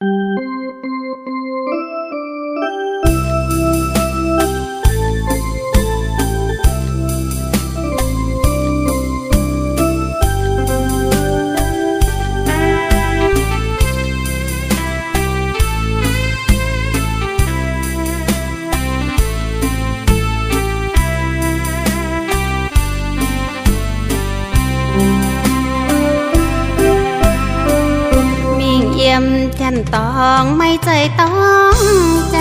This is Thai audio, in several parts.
Música มจันต้องไม่ใจต้องใจ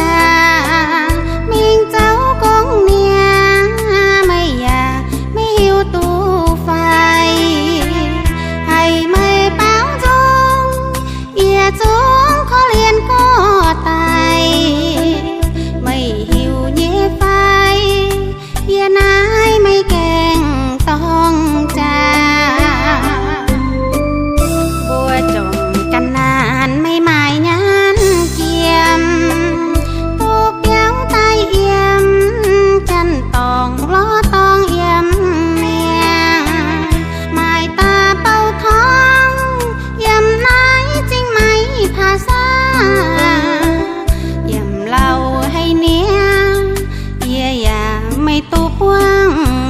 望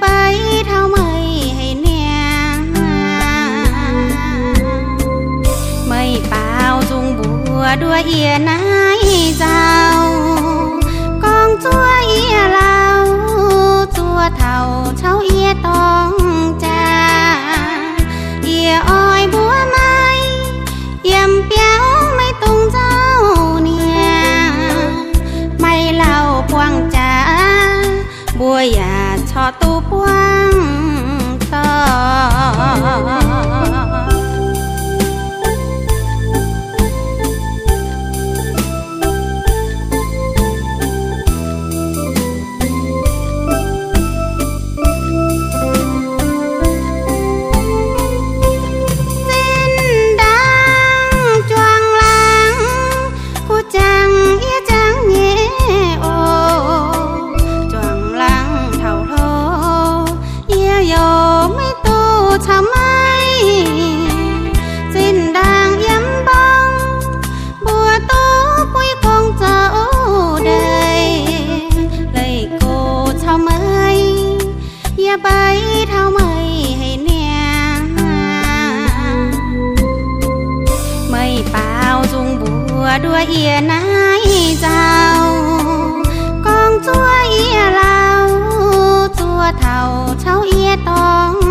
ไปเท่าไม่ให้เน่ไม่เปล่าจงบัวด้วยเอียนายเจ้ากองจัวเอียเราตัวเท่า อตูปว้าง ไปเท่าไม่ให้เน่ไม่เปล่าจุงบัวด้วยเอียนายเจ้ากองตัวเอียเราตัวเท่าเท่าเอียต้อง